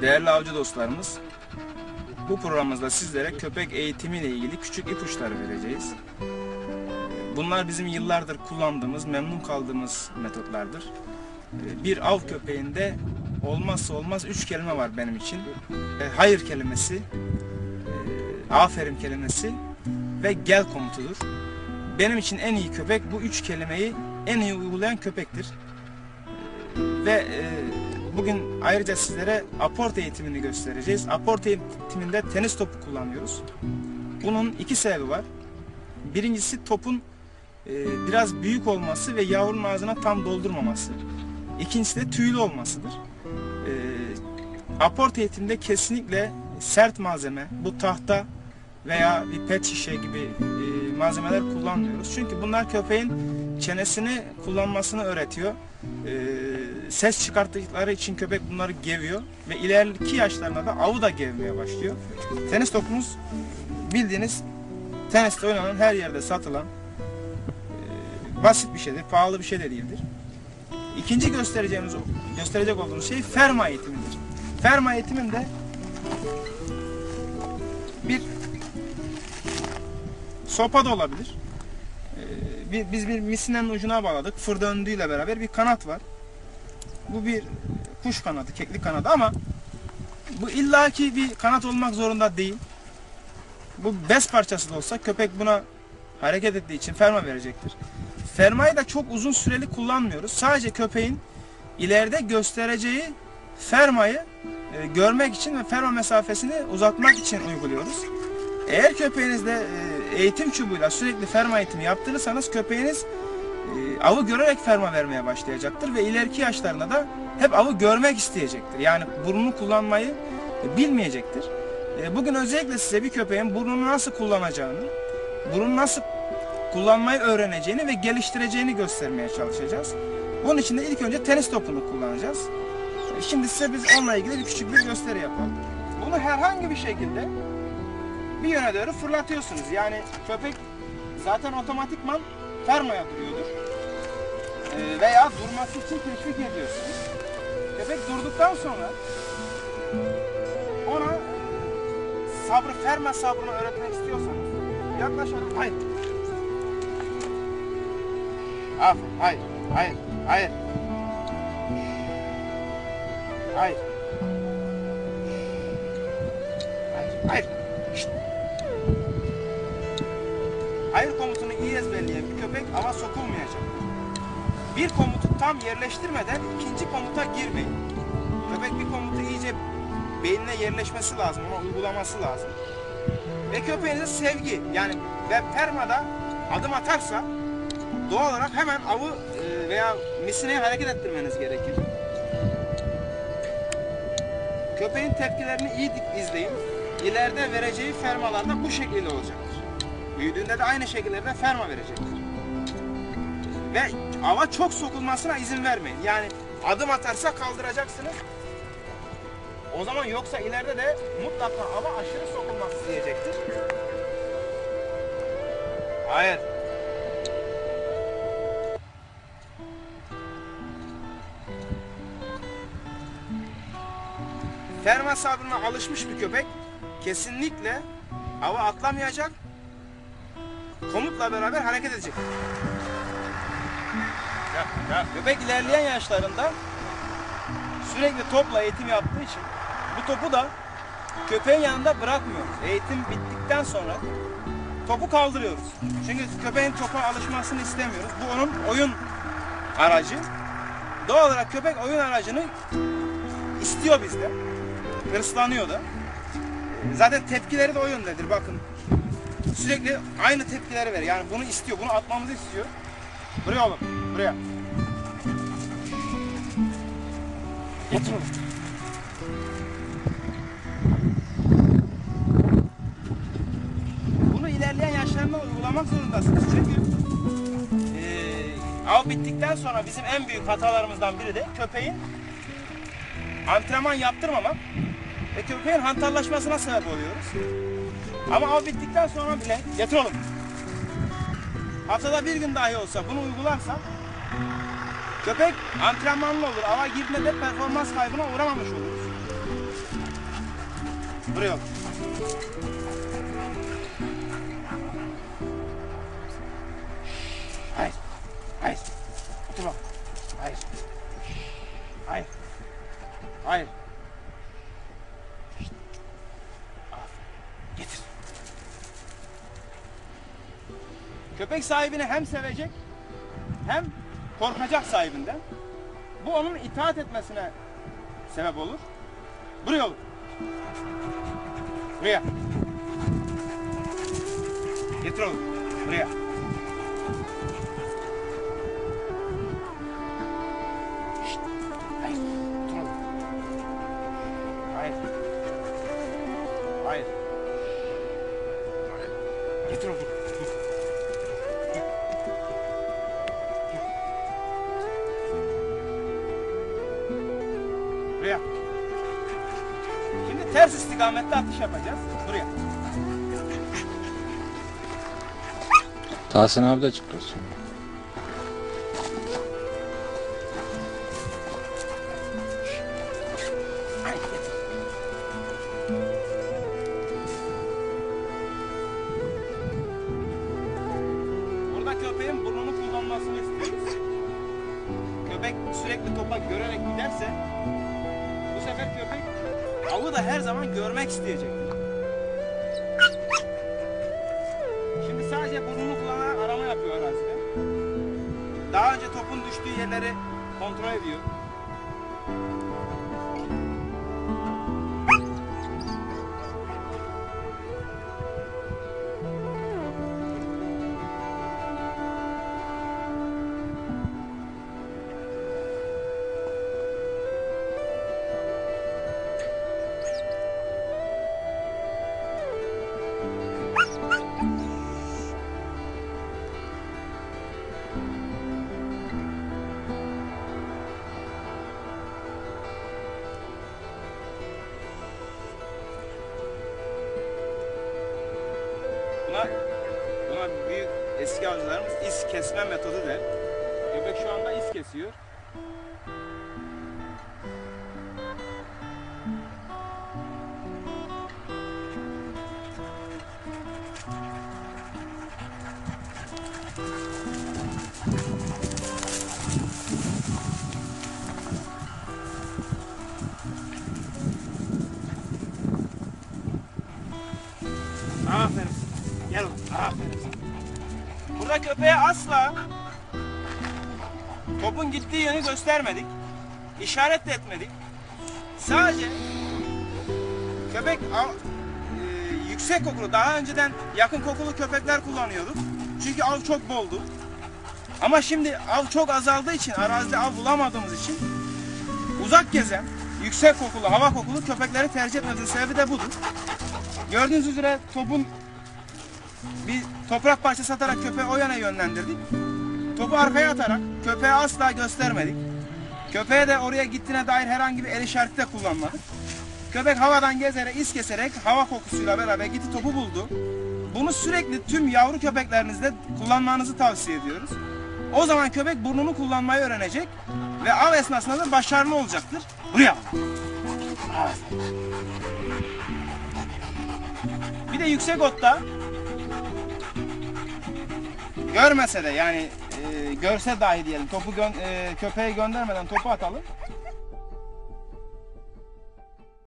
Değerli avcı dostlarımız, bu programımızda sizlere köpek eğitimiyle ilgili küçük ipuçları vereceğiz. Bunlar bizim yıllardır kullandığımız, memnun kaldığımız metotlardır. Bir av köpeğinde olmazsa olmaz üç kelime var benim için. E, Hayır kelimesi, e, aferin kelimesi ve gel komutudur. Benim için en iyi köpek bu üç kelimeyi en iyi uygulayan köpektir. Ve e, bugün ayrıca sizlere aport eğitimini göstereceğiz. Aport eğitiminde tenis topu kullanıyoruz. Bunun iki sebebi var. Birincisi topun e, biraz büyük olması ve yavrunun ağzına tam doldurmaması. İkincisi de tüylü olmasıdır. E, aport eğitiminde kesinlikle sert malzeme, bu tahta veya bir pet şişe gibi e, malzemeler kullanmıyoruz. Çünkü bunlar köpeğin çenesini kullanmasını öğretiyor. E, ses çıkarttıkları için köpek bunları geviyor ve ileriki yaşlarında da avı da gevmeye başlıyor. Tenis topumuz bildiğiniz teniste oynanan her yerde satılan e, basit bir şeydir, pahalı bir şey de değildir. İkinci göstereceğimiz gösterecek olduğumuz şey ferma eğitimidir. Ferma eğitiminde bir sopa da olabilir. Ee, biz bir misinenin ucuna bağladık. Fır döndüğüyle beraber bir kanat var. Bu bir kuş kanadı, keklik kanadı ama bu illaki bir kanat olmak zorunda değil. Bu bez parçası da olsa köpek buna hareket ettiği için ferma verecektir. Fermayı da çok uzun süreli kullanmıyoruz. Sadece köpeğin ileride göstereceği fermayı e, görmek için ve ferma mesafesini uzatmak için uyguluyoruz. Eğer köpeğinizde e, eğitim çubuğuyla sürekli ferma eğitimi yaptırırsanız köpeğiniz e, avı görerek ferma vermeye başlayacaktır ve ileriki yaşlarında da hep avı görmek isteyecektir. Yani burnunu kullanmayı bilmeyecektir. E, Bugün özellikle size bir köpeğin burnunu nasıl kullanacağını, burnunu nasıl kullanmayı öğreneceğini ve geliştireceğini göstermeye çalışacağız. Bunun için de ilk önce tenis topunu kullanacağız. Şimdi size biz onunla ilgili bir küçük bir gösteri yapalım. Bunu herhangi bir şekilde bir yöne doğru fırlatıyorsunuz. Yani köpek zaten otomatikman fermaya duruyordur. Ee, veya durması için teşvik ediyorsunuz. Köpek durduktan sonra ona sabrı, ferma sabrını öğretmek istiyorsanız yaklaşalım. Hayır. Aferin. Hayır. Hayır. Hayır. Hayır. Hayır. Hayır. Şşt. Köpek ava sokulmayacak. Bir komutu tam yerleştirmeden ikinci komuta girmeyin. Köpek bir komutu iyice beynine yerleşmesi lazım, ona uygulaması lazım. Ve köpeğinize sevgi yani ve permada adım atarsa doğal olarak hemen avı e, veya misineyi hareket ettirmeniz gerekir. Köpeğin tepkilerini iyi izleyin. İleride vereceği fermalar da bu şekilde olacaktır. Büyüdüğünde de aynı şekillerde ferma verecektir. Ve ava çok sokulmasına izin vermeyin. Yani adım atarsa kaldıracaksınız. O zaman yoksa ileride de mutlaka ava aşırı sokulmak isteyecektir. Hayır. Ferma sabrına alışmış bir köpek kesinlikle ava atlamayacak. Komutla beraber hareket edecek. Köpek ilerleyen yaşlarında sürekli topla eğitim yaptığı için bu topu da köpeğin yanında bırakmıyoruz. Eğitim bittikten sonra topu kaldırıyoruz. Çünkü köpeğin topa alışmasını istemiyoruz. Bu onun oyun aracı. Doğal olarak köpek oyun aracını istiyor bizde. Hırslanıyor da. Zaten tepkileri de o yöndedir bakın. Sürekli aynı tepkileri ver. Yani bunu istiyor, bunu atmamızı istiyor. Buraya oğlum, buraya. Otur oğlum. Bunu ilerleyen yaşlarında uygulamak zorundasınız. Çünkü av bittikten sonra bizim en büyük hatalarımızdan biri de köpeğin antrenman yaptırmamak ve köpeğin hantallaşmasına sebep oluyoruz. Ama av bittikten sonra bile getir oğlum. Haftada bir gün dahi olsa bunu uygularsak Köpek antrenmanlı olur. Ava girdiğinde de performans kaybına uğramamış oluruz. Buraya. Hayır. Hayır. Otur bak. Hayır. Hayır. Hayır. Şşt. Aferin. Getir. Köpek sahibini hem sevecek hem korkacak sahibinden. Bu onun itaat etmesine sebep olur. Buraya olur. Buraya. Getir oğlum. Buraya. Buraya. Şimdi ters istikamette atış yapacağız. Buraya. Tahsin abi de getir. Burada köpeğin burnunu kullanmasını istiyoruz. Köpek sürekli topa görerek giderse sefer köpek avı da her zaman görmek isteyecektir. Şimdi sadece burnunu kullanarak arama yapıyor arazide. Daha önce topun düştüğü yerleri kontrol ediyor. Buna, buna büyük eski avcılarımız iz kesme metodu der. Köpek şu anda iz kesiyor. Köpeğe asla topun gittiği yönü göstermedik. İşaret de etmedik. Sadece köpek e, yüksek kokulu, daha önceden yakın kokulu köpekler kullanıyorduk. Çünkü av çok boldu. Ama şimdi av çok azaldığı için, arazide av bulamadığımız için uzak gezen, yüksek kokulu, hava kokulu köpekleri tercih etmemizin sebebi de budur. Gördüğünüz üzere topun bir toprak parçası atarak köpeği o yana yönlendirdik. Topu arkaya atarak köpeğe asla göstermedik. Köpeğe de oraya gittiğine dair herhangi bir el işareti de kullanmadık. Köpek havadan gezerek, iz keserek hava kokusuyla beraber gitti topu buldu. Bunu sürekli tüm yavru köpeklerinizde kullanmanızı tavsiye ediyoruz. O zaman köpek burnunu kullanmayı öğrenecek ve av esnasında da başarılı olacaktır. Buraya. Bir de yüksek otta görmese de yani e, görse dahi diyelim topu gö- e, köpeğe göndermeden topu atalım.